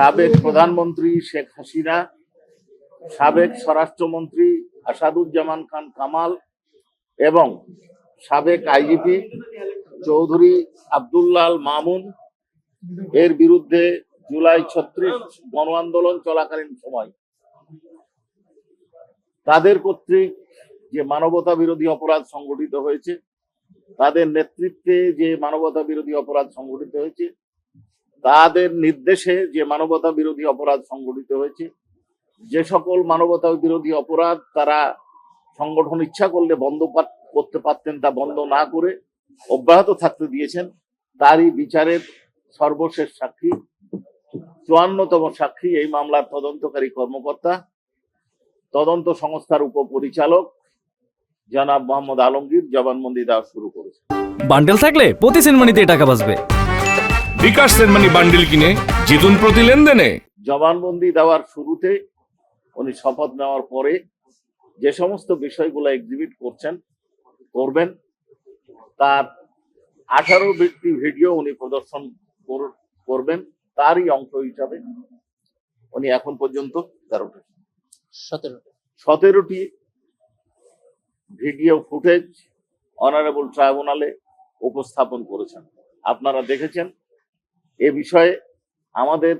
সাবেক প্রধানমন্ত্রী শেখ হাসিনা, সাবেক স্বরাষ্ট্রমন্ত্রী আসাদুজ্জামান খান কামাল এবং সাবেক আইজিপি চৌধুরী আব্দুল্লাল মামুন, এর বিরুদ্ধে জুলাই ছত্রিশ গণ আন্দোলন চলাকালীন সময়। তাদের কর্তৃক যে মানবতা বিরোধী অপরাধ সংগঠিত হয়েছে, তাদের নেতৃত্বে যে মানবতা বিরোধী অপরাধ সংগঠিত হয়েছে তাদের নির্দেশে যে মানবতা বিরোধী অপরাধ সংগঠিত হয়েছে, যে সকল মানবতা বিরোধী অপরাধ তারা সংগঠন ইচ্ছা করলে বন্ধ করতে পারতেন তা বন্ধ না করে অব্যাহত থাকতে দিয়েছেন, তারই বিচারের সর্বশেষ সাক্ষী, চুয়ান্নতম সাক্ষী এই মামলার তদন্তকারী কর্মকর্তা, তদন্ত সংস্থার উপপরিচালক জনাব মোহাম্মদ আলমগীর জবানবন্দি দেওয়া শুরু করেছে। বান্ডেল থাকলে প্রতি সেনমানিতে টাকা বাঁচবে। বিকাশ সেনমানি বান্ডিল কিনে জিতুন প্রতি লেনদেনে। জবানবন্দি দেওয়ার শুরুতে উনি শপথ নেওয়ার পরে যে সমস্ত বিষয়গুলো এক্সিবিট করছেন করবেন তার আঠারো ব্যক্তি ভিডিও উনি প্রদর্শন কর- করবেন তারই অংশ হিসাবে উনি এখন পর্যন্ত তেরোটি। সতেরো সতেরোটি ভিডিও ফুটেজ অনারেবল ট্রাইব্যুনালে উপস্থাপন করেছেন। আপনারা দেখেছেন এ বিষয়ে আমাদের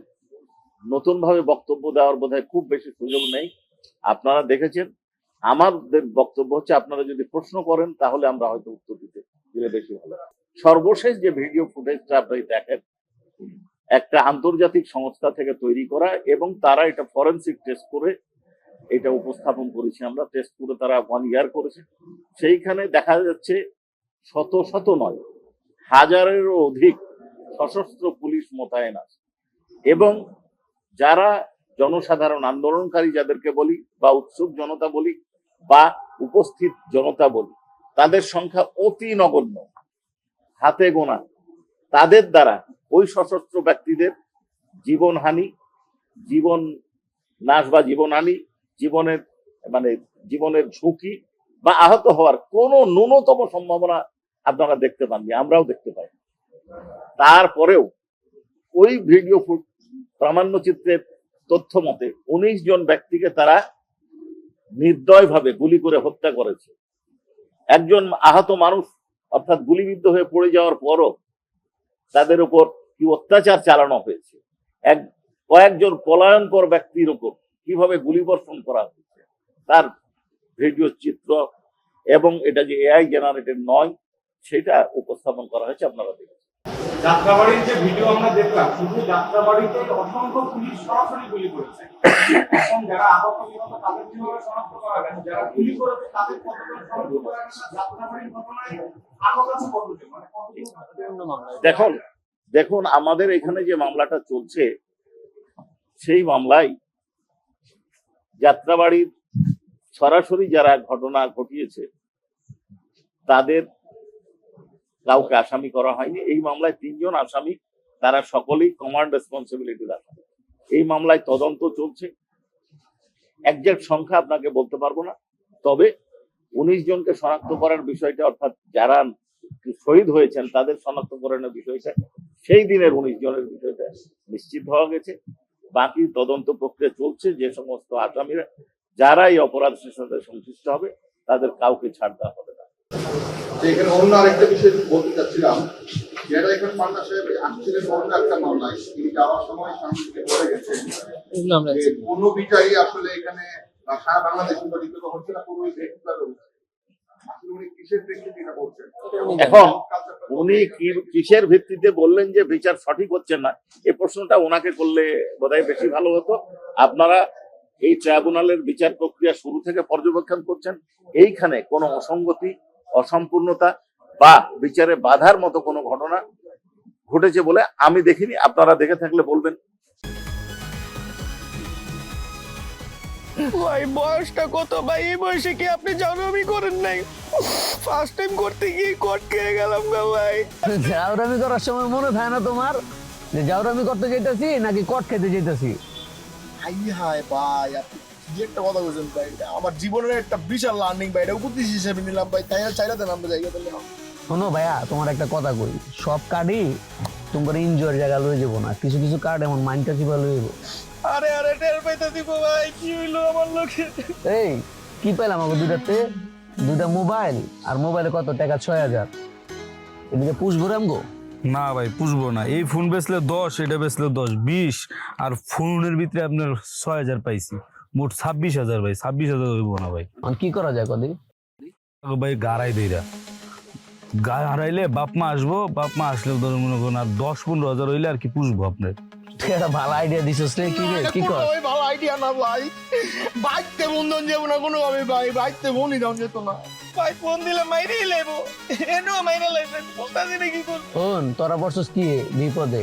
নতুনভাবে বক্তব্য দেওয়ার বোধহয় খুব বেশি সুযোগ নেই। আপনারা দেখেছেন, আমাদের বক্তব্য হচ্ছে, আপনারা যদি প্রশ্ন করেন, তাহলে আমরা হয়তো উত্তর দিতে দিলে বেশি ভালো সর্বশেষ যে ভিডিও ফুটেজটা আপনি দেখেন, একটা আন্তর্জাতিক সংস্থা থেকে তৈরি করা এবং তারা এটা ফরেন্সিক টেস্ট করে এটা উপস্থাপন করেছি। আমরা টেস্ট করে তারা ওয়ান ইয়ার করেছে। সেইখানে দেখা যাচ্ছে শত শত নয়, হাজারেরও অধিক সশস্ত্র পুলিশ মোতায়েন আছে। এবং যারা জনসাধারণ, আন্দোলনকারী যাদেরকে বলি, বা উৎসুক জনতা বলি, বা উপস্থিত জনতা বলি, তাদের সংখ্যা অতি নগণ্য, হাতে গোনা। তাদের দ্বারা ওই সশস্ত্র ব্যক্তিদের জীবনহানি, জীবন নাশ বা জীবনহানি, জীবনের মানে জীবনের ঝুঁকি বা আহত হওয়ার কোনো ন্যূনতম সম্ভাবনা আপনারা দেখতে পাননি, আমরাও দেখতে পাই তারপরেও ওই ভিডিও ফুট প্রামাণ্য চিত্রের তথ্য মতে উনিশ জন ব্যক্তিকে তারা নির্দয়ভাবে গুলি করে হত্যা করেছে। একজন আহত মানুষ অর্থাৎ গুলিবিদ্ধ হয়ে পড়ে যাওয়ার পরও তাদের উপর কি অত্যাচার চালানো হয়েছে? এক কয়েকজন পলায়নকর ব্যক্তির উপর কীভাবে গুলিবর্ষণ করা হয়েছে? তার ভিডিও চিত্র এবং এটা যে এআই জেনারেটেড নয়, সেটা উপস্থাপন করা হয়েছে, আপনারা দেখেছেন। যাত্রাবাড়ির যে ভিডিও আমরা দেখলাম, শুধু যাত্রাবাড়িতে অসংখ্য পুলিশ সরাসরি গুলি করেছে। এখন যারা আহত নিহত, তাদের কীভাবে শনাক্ত করা গেছে যারা গুলি করেছে, তাদের কতজন শনাক্ত করা গেছে যাত্রাবাড়ির ঘটনায় মানে দেখুন দেখুন, আমাদের এখানে যে মামলাটা চলছে, সেই মামলায় যাত্রাবাড়ির সরাসরি যারা ঘটনা ঘটিয়েছে, তাদের কাউকে আসামি করা হয়নি। এই মামলায় তিনজন আসামি, তারা সকলেই কমান্ড রেসপন্সিবিলিটি আসামি। এই মামলায় তদন্ত চলছে। একজ্যাক্ট সংখ্যা আপনাকে বলতে পারব না, তবে উনিশ জনকে শনাক্ত করার বিষয়টা, অর্থাৎ যারা শহীদ হয়েছেন, তাদের শনাক্তকরণের বিষয়টা, সেই দিনের উনিশ জনের বিষয়টা নিশ্চিত হওয়া গেছে। বাকি তদন্ত প্রক্রিয়া চলছে, যে সমস্ত আসামিরা, যারা এই অপরাধের সাথে সংশ্লিষ্ট হবে, তাদের কাউকে ছাড় দেওয়া হবে না। যে এখানে অন্য আরেকটা বিষয় বলতে চাচ্ছিলাম যেটা এখানে পান্না সাহেব আসছিলেন অন্য একটা মামলায় তিনি যাওয়ার সময় বলে গেছেন কোনো বিচারই আসলে এখানে সারা বাংলাদেশে হচ্ছে না পুরো ব্যক্তিগত উনি কিসের প্রেক্ষিতে এটা বলছেন? এখন উনি কি কিসের ভিত্তিতে বললেন যে বিচার সঠিক হচ্ছে না? এই প্রশ্নটা ওনাকে করলে বোধহয় বেশি ভালো হতো। আপনারা এই ট্রাইব্যুনালের বিচার প্রক্রিয়া শুরু থেকে পর্যবেক্ষণ করছেন এইখানে কোনো অসঙ্গতি অসম্পূর্ণতা বা বিচারে বাধার মতো কোনো ঘটনা ঘটেছে বলে আমি দেখিনি। আপনারা দেখে থাকলে বলবেন। ভাই বয়সটা কত ভাই? এই বয়সে কি আপনি জানামি করেন নাই? ফার্স্ট টাইম করতে গিয়ে কট খেয়ে গেলাম গা ভাই। জাউরামি করার সময় মনে থাকে না তোমার? যে জাউরামি করতে যেতেছি নাকি কট খেতে যেতেছি হাই হাই ভাই আপনি কি একটা কথা বলছেন ভাই আমার জীবনের একটা বিশাল লার্নিং ভাই এটা উপদেশ হিসেবে নিলাম ভাই তাই চাইলে দেন আমরা জায়গা দিলে শোনো ভাইয়া তোমার একটা কথা কই সব কার্ডই তোমার এনজয়ের জায়গা লয়ে যাব না কিছু কিছু কার্ড এমন মাইন্ডটা চিপা লয়ে যাব? আরে আরে টের পাইতে দিব ভাই কি হইল আমার লোকে? এই কি পেলাম আমাকে দুইটাতে? দুইটা মোবাইল আর মোবাইলে কত টাকা? ছয় হাজার। এদিকে পুষবো রামগো না ভাই পুষবো না। এই ফোন বেচলে দশ এটা বেচলে দশ বিশ আর ফোনের ভিতরে আপনার ছয় হাজার পাইছি। মোট ছাব্বিশ হাজার ভাই ছাব্বিশ হাজার হইব না ভাই। কি করা যায় কদি ভাই গাড়াই দেইরা গা হারাইলে বাপ মা আসব বাপ মা আসলে ধরো মনে করুন আর দশ পনেরো হাজার হইলে আর কি পুষবো আপনার। তুই একটা ভালো আইডিয়া দিছিস রে কি রে কি কর? ভালো আইডিয়া না ভাই। বাইকতে বন্ধন যাব না কোনো ভাবে ভাই বাইকতে বন্ধই যাও যেত না। ভাই ফোন দিলে মাইরেই লেবো। এনো মাইরে লাইছে বলতাছি কি শোন তোরা বসছিস কি বিপদে?